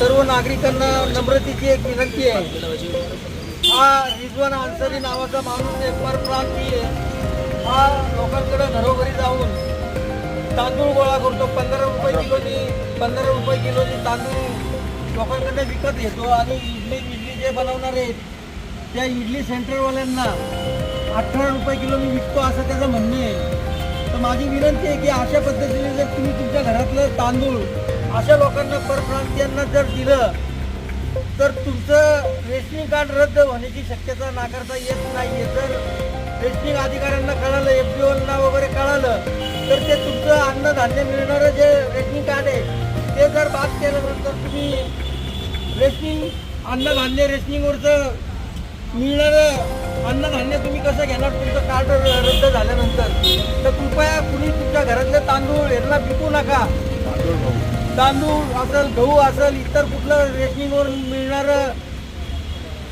सर्व नागरिकांना नम्रतेची एक विनंती आहे. हा रिजवान अन्सारी नावाचा माणूस आहे परप्रांतीय हा लोकांकडे घरोघरी जाऊन तांदूळ गोळा करतो. पंधरा रुपये किलोनी पंधरा रुपये किलोनी तांदूळ लोकांकडे विकत घेतो आणि इडली इडली जे बनवणार आहेत त्या इडली सेंटरवाल्यांना अठरा रुपये किलोनी विकतो असं त्याचं म्हणणं आहे. तर माझी विनंती आहे की अशा पद्धतीने जर तुम्ही तुमच्या घरातलं तांदूळ अशा लोकांना परप्रांतीयांना जर दिलं तर तुमचं रेशनिंग कार्ड रद्द होण्याची शक्यता नाकारता येत नाही जर रेशनिंग अधिकाऱ्यांना कळालं एफ डी ओना वगैरे कळालं तर ते तुमचं अन्नधान्य मिळणारं जे रेशनिंग कार्ड आहे ते जर बाद केल्यानंतर तुम्ही रेशनिंग अन्नधान्य रेशनिंगवरचं मिळणारं अन्नधान्य तुम्ही कसं घेणार? तुमचं कार्ड रद्द झाल्यानंतर. तर कृपया कुणी तुमच्या घरातले तांदूळ यांना विकू नका. तांदूळ असेल गहू असेल इतर कुठलं रेशनिंगवर मिळणारं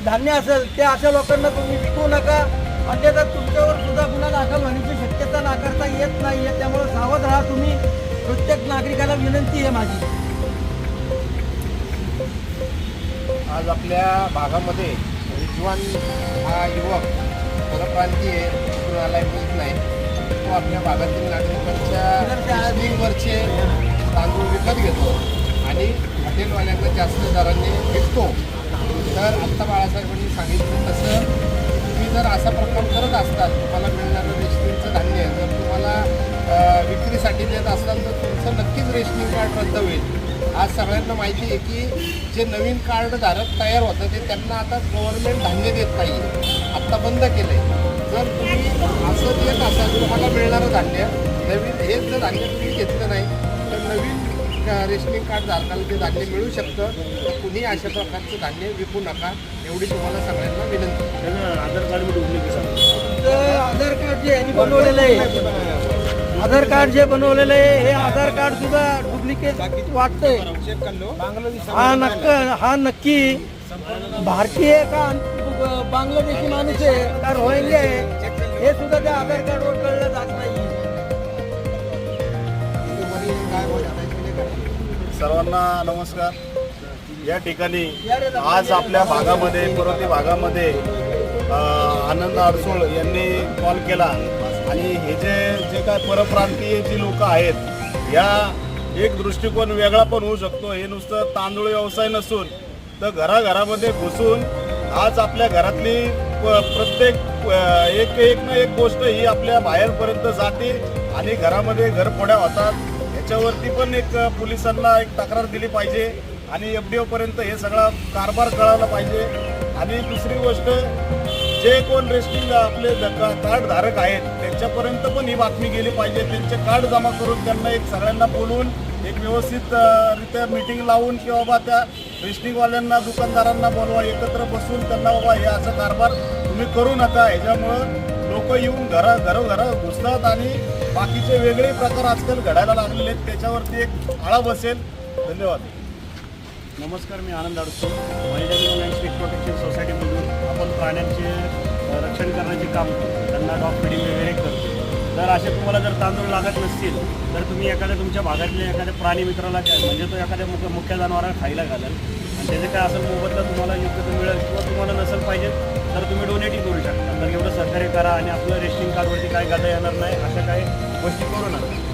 धान्य असेल ते अशा लोकांना तुम्ही विकू नका. अन्यथा तुमच्यावर सुद्धा गुन्हा दाखल होण्याची शक्यता नाकारता येत नाही आहे त्यामुळे सावध राहा तुम्ही. प्रत्येक नागरिकाला विनंती आहे माझी. आज आपल्या भागामध्ये रिजवान हा युवक परप्रांतीय आलाय माहीत नाही. तो आपल्या भागातील नागरिकांच्या आणि हॉटेलवाल्यांना जास्त दराने भेटतो. तर आत्ता बाळासाहेबांनी सांगितलं तसं तुम्ही जर असा प्रकार करत असताल तुम्हाला मिळणारं रेशनिंगचं धान्य जर तुम्हाला विक्रीसाठी देत असाल तर तुमचं नक्कीच रेशनिंग कार्ड रद्द होईल. आज सगळ्यांना माहिती आहे की जे नवीन कार्डधारक तयार होतं ते त्यांना आता गव्हर्नमेंट धान्य देत नाही आत्ता बंद केलं आहे रेशनिंग कार्ड धारकाला ते धान्य मिळू शकतं? तर कुणी अशा प्रकारचं धान्य विकू नका एवढी तुम्हाला सगळ्यांना विनंती. आधार कार्ड में डुप्लिकेट तुमचं आधार कार्ड जे यांनी बनवलेलं आहे आधार कार्ड जे बनवलेलं आहे हे आधार कार्ड सुद्धा डुप्लिकेट वाटतंय. हा नक्क हा नक्की भारतीय का बांगलादेशी माणूस आहे का रोहिंग्या आहे हे सुद्धा त्या आधार कार्डवर कळलं जात नाही. सर्वांना नमस्कार. या ठिकाणी आज आपल्या भागामध्ये पर्वती भागामध्ये आनंद अडसूळ यांनी कॉल केला. आणि हे जे जे काय परप्रांतीय जी लोक आहेत या एक दृष्टिकोन वेगळा पण होऊ शकतो. हे नुसतं तांदूळ व्यवसाय नसून तर घराघरामध्ये घुसून आज आपल्या घरातली प- प्रत्येक एक एक ना एक गोष्ट ही आपल्या बाहेरपर्यंत जाते आणि घरामध्ये घरफोड्या होतात. याच्यावरती पण एक पोलिसांना एक तक्रार दिली पाहिजे आणि एफ डी ओपर्यंत हे सगळा कारभार कळायला पाहिजे. आणि दुसरी गोष्ट जे कोण रेस्टिंग आपले द- कार्ड धारक आहेत त्यांच्यापर्यंत पण ही बातमी गेली पाहिजे. त्यांचे कार्ड जमा करून त्यांना एक सगळ्यांना बोलवून एक व्यवस्थित रित्या मीटिंग लावून की बाबा त्या रेस्टिंगवाल्यांना दुकानदारांना बोलवा एकत्र बसून त्यांना बाबा हे असा कारभार तुम्ही करू नका. ह्याच्यामुळं लोक येऊन घरा घरोघरं घुसतात आणि बाकीचे वेगळे प्रकार आजकाल घडायला लागलेले आहेत त्याच्यावरती एक आळा बसेल धन्यवाद नमस्कार मी आनंद अडसो महिला अँड प्रोटेक्शन सोसायटीमधून आपण प्राण्यांचे रक्षण करण्याचे काम करतो त्यांना डॉग फिडिंग वगैरे तर जर असे तुम्हाला जर तांदूळ लागत नसतील तर तुम्ही एखाद्या तुमच्या भागातल्या एखाद्या प्राणी मित्राला द्या म्हणजे तो एखाद्या मुख्य मुख्य जनावराला खायला घालेल. आणि त्याचे काय असेल मोबदला तुम्हाला योग्य तो मिळेल किंवा तुम्हाला नसेल पाहिजे तर तुम्ही डोनेटही करू शकता. तर एवढं सहकार्य करा आणि आपलं रेशनिंग कार्डवरती काय गाता येणार नाही अशा काही गोष्टी करू नका.